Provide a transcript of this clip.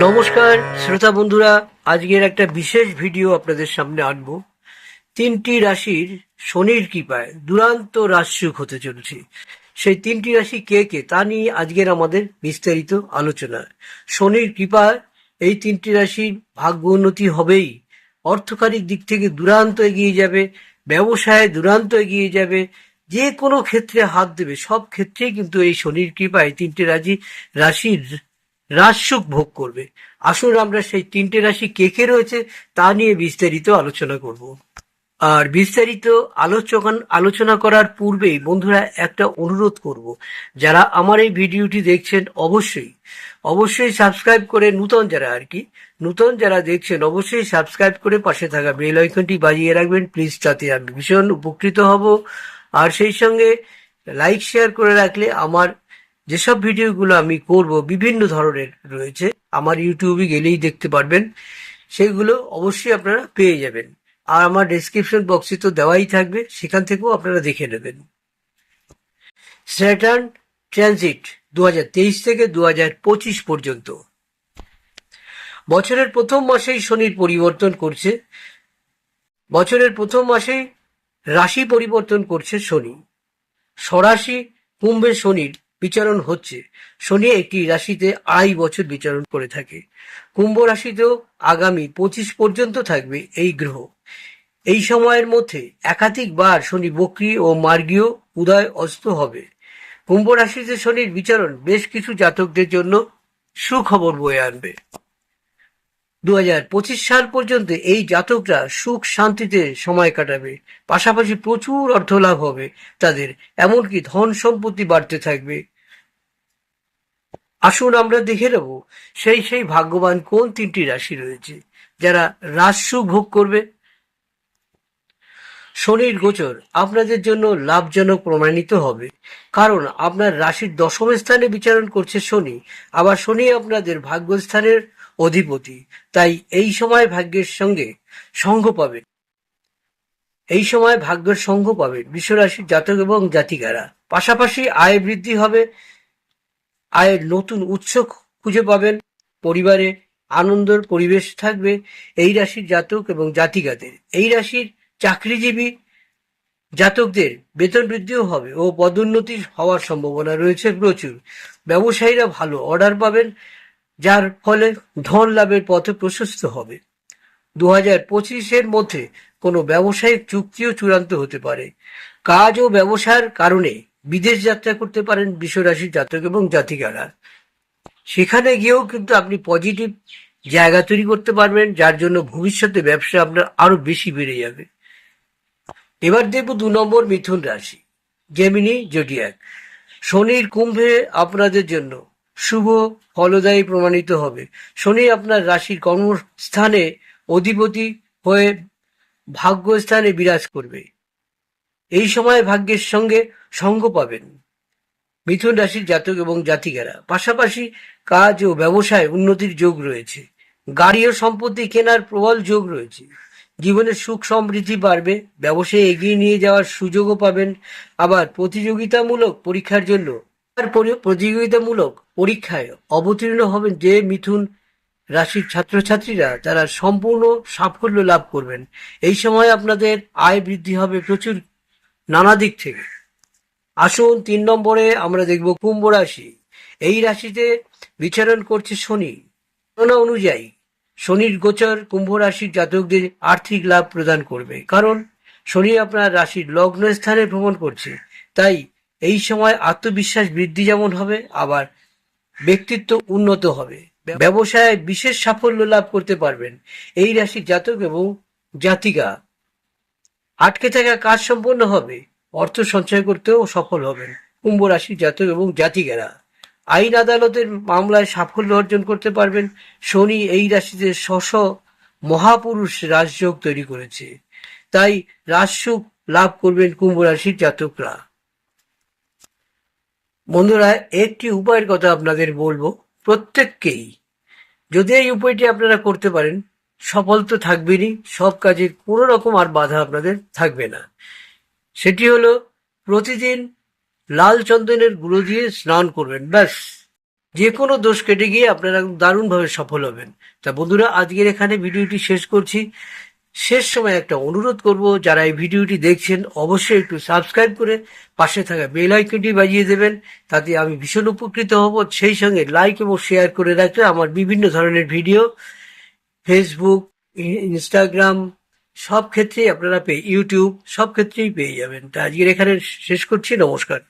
নমস্কার, শ্রোতা বন্ধুরা, আজকের একটা বিশেষ ভিডিও আপনাদের সামনে আনব। তিনটি রাশির শনির কৃপায় দুরান্ত রাজসুখ হতে চলেছে। সেই তিনটি রাশি কে কে তা নিয়ে আজকের আমাদের বিস্তারিত আলোচনা। শনির কৃপায় এই তিনটি রাশির ভাগ্য উন্নতি হবেই। অর্থকারিক দিক থেকে দুরান্ত এগিয়ে যাবে, ব্যবসায় দুরান্ত এগিয়ে যাবে যে কোনো ক্ষেত্রে হাত দেবে, সব ক্ষেত্রেই কিন্তু এই শনির কৃপায় তিনটে রাজি, রাশির রাজসুখ ভোগ করবে। আসুন আমরা সেই তিনটে রাশি কে কে রয়েছে তা নিয়ে বিস্তারিত আলোচনা করব। আর বিস্তারিত আলোচনা আলোচনা করার পূর্বেই বন্ধুরা একটা অনুরোধ করব। যারা আমার এই ভিডিওটি দেখছেন অবশ্যই অবশ্যই সাবস্ক্রাইব করে নূতন যারা আর কি, নূতন যারা দেখছেন অবশ্যই সাবস্ক্রাইব করে পাশে থাকা বেল আইকনটি বাজিয়ে রাখবেন। প্লিজ তাতে আমি ভীষণ উপকৃত হব। আর সেই সঙ্গে লাইক শেয়ার করে রাখলে আমার যেসব ভিডিওগুলো আমি করব বিভিন্ন ধরনের রয়েছে, আমার ইউটিউবে গেলেই দেখতে পারবেন। সেগুলো অবশ্যই আপনারা পেয়ে যাবেন। আর আমার ডেসক্রিপশন বক্সে তো দেওয়াই থাকবে, সেখান থেকেও আপনারা দেখে নেবেন। স্যাটার্ন ট্রানজিট দু হাজার তেইশ থেকে দু হাজার পঁচিশ পর্যন্ত। বছরের প্রথম মাসেই শনির পরিবর্তন করছে। বছরের প্রথম মাসেই রাশি পরিবর্তন করছে শনি। স্বরাশি কুম্ভে শনির বিচরণ হচ্ছে। শনি একটি রাশিতে আড়াই বছর বিচরণ করে থাকে। কুম্ভ রাশিতেও আগামী পঁচিশ পর্যন্ত থাকবে এই গ্রহ। এই সময়ের মধ্যে একাধিকবার শনি বক্রী ও মার্গীয় উদয় অস্ত হবে। কুম্ভ রাশিতে শনির বিচরণ বেশ কিছু জাতকদের জন্য সুখবর বয়ে আনবে। দু সাল পর্যন্ত এই জাতকরা সুখ শান্তিতে সময় কাটাবে। পাশাপাশি প্রচুর অর্থ লাভ হবে তাদের, এমনকি ধন সম্পত্তি বাড়তে থাকবে। আসুন আমরা দেখে নেব, সেই সেই ভাগ্যবান কোন তিনটি রাশি রয়েছে, যারা রাজসুখ ভোগ করবে? শনির গোচর, আপনাদের জন্য লাভজনক প্রমাণিত হবে, কারণ আপনার রাশির দশম স্থানে বিচারণ করছে শনি, আবার শনি আপনাদের ভাগ্যস্থানের অধিপতি। তাই এই সময় ভাগ্যের সঙ্গে সঙ্গ পাবে। এই সময় ভাগ্যের সঙ্গ পাবে বিশ্বরাশির জাতক এবং জাতিকারা। পাশাপাশি আয় বৃদ্ধি হবে, আয়ের নতুন উৎস খুঁজে পাবেন, পরিবারে আনন্দের পরিবেশ থাকবে এই রাশির জাতক এবং জাতিকাদের। এই রাশির চাকরিজীবী জাতকদের বেতন বৃদ্ধিও হবে ও পদোন্নতি হওয়ার সম্ভাবনা রয়েছে প্রচুর। ব্যবসায়ীরা ভালো অর্ডার পাবেন যার ফলে ধন লাভের পথে প্রশস্ত হবে। দু হাজার পঁচিশের মধ্যে কোনো ব্যবসায়িক চুক্তিও চূড়ান্ত হতে পারে। কাজ ও ব্যবসার কারণে বিদেশ যাত্রা করতে পারেন বিশ্বরাশির জাতক এবং জাতিকারা। সেখানে গিয়েও কিন্তু আপনি পজিটিভ জায়গা তৈরি করতে পারবেন, যার জন্য ভবিষ্যতে ব্যবসা আপনার আরও বেশি বেড়ে যাবে। এবার দেখব দু নম্বর মিথুন রাশি জেমিনি জোডিয়াক শনির কুম্ভে আপনাদের জন্য শুভ ফলদায়ী প্রমাণিত হবে। শনি আপনার রাশির কর্মস্থানে অধিপতি হয়ে ভাগ্যস্থানে বিরাজ করবে। এই সময় ভাগ্যের সঙ্গে সঙ্গ পাবেন। মিথুন রাশির জাতক এবং জাতিকারা। পাশাপাশি কাজ ও ব্যবসায় উন্নতির যোগ রয়েছে। গাড়ি ও সম্পত্তি কেনার প্রবল যোগ রয়েছে। জীবনের সুখ সমৃদ্ধি বাড়বে। ব্যবসায় এগিয়ে নিয়ে যাওয়ার সুযোগও পাবেন। আবার প্রতিযোগিতামূলক পরীক্ষার জন্য প্রতিযোগিতামূলক পরীক্ষায় অবতীর্ণ হবেন যে মিথুন রাশির ছাত্রছাত্রীরা তারা সম্পূর্ণ সাফল্য লাভ করবেন। এই সময় আপনাদের আয় বৃদ্ধি হবে প্রচুর নানা দিক থেকে। আসুন, তিন নম্বরে আমরা দেখব কুম্ভ রাশি। এই রাশিতে বিচরণ করছে শনি। গণনা অনুযায়ী শনির গোচর কুম্ভ রাশির জাতকদের আর্থিক লাভ প্রদান করবে। কারণ শনি আপনার রাশির লগ্ন স্থানে ভ্রমণ করছে। তাই এই সময় আত্মবিশ্বাস বৃদ্ধি যেমন হবে, আবার ব্যক্তিত্ব উন্নত হবে। ব্যবসায় বিশেষ সাফল্য লাভ করতে পারবেন এই রাশির জাতক এবং জাতিকা। আটকে থাকা কাজ সম্পন্ন হবে, অর্থ সঞ্চয় করতেও সফল হবেন কুম্ভ রাশির জাতক এবং জাতিকেরা। আইন আদালতের মামলায় সাফল্য অর্জন করতে পারবেন, শনি এই রাশিতে শশ মহাপুরুষ রাজযোগ তৈরি করেছে। তাই রাজসুখ লাভ করবেন কুম্ভ রাশির জাতকরা। বন্ধুরা, একটি উপায়ের কথা আপনাদের বলব। প্রত্যেককেই, যদি এই উপায়টি আপনারা করতে পারেন, সফল তো থাকবেনই, সব কাজে কোনো রকম আর বাধা আপনাদের থাকবে না। সেটি হলো, প্রতিদিন লাল চন্দনের গুঁড়ো দিয়ে স্নান করবেন, ব্যাস। যে কোনো দোষ কেটে গিয়ে আপনারা দারুণভাবে সফল হবেন। তা বন্ধুরা, আজকের এখানে ভিডিওটি শেষ করছি। শেষ সময় একটা অনুরোধ করব, যারা এই ভিডিওটি দেখছেন, অবশ্যই একটু সাবস্ক্রাইব করে পাশে থাকা বেল আইকনটি বাজিয়ে দেবেন, তাতে আমি ভীষণ উপকৃত হব। সেই সঙ্গে লাইক এবং শেয়ার করে রাখলে আমার বিভিন্ন ধরনের ভিডিও ফেসবুক ইনস্টাগ্রাম সব ক্ষেত্রেই আপনারা পেয়ে ইউটিউব সব ক্ষেত্রেই পেয়ে যাবেন। তা আজকের এখানে শেষ করছি, নমস্কার।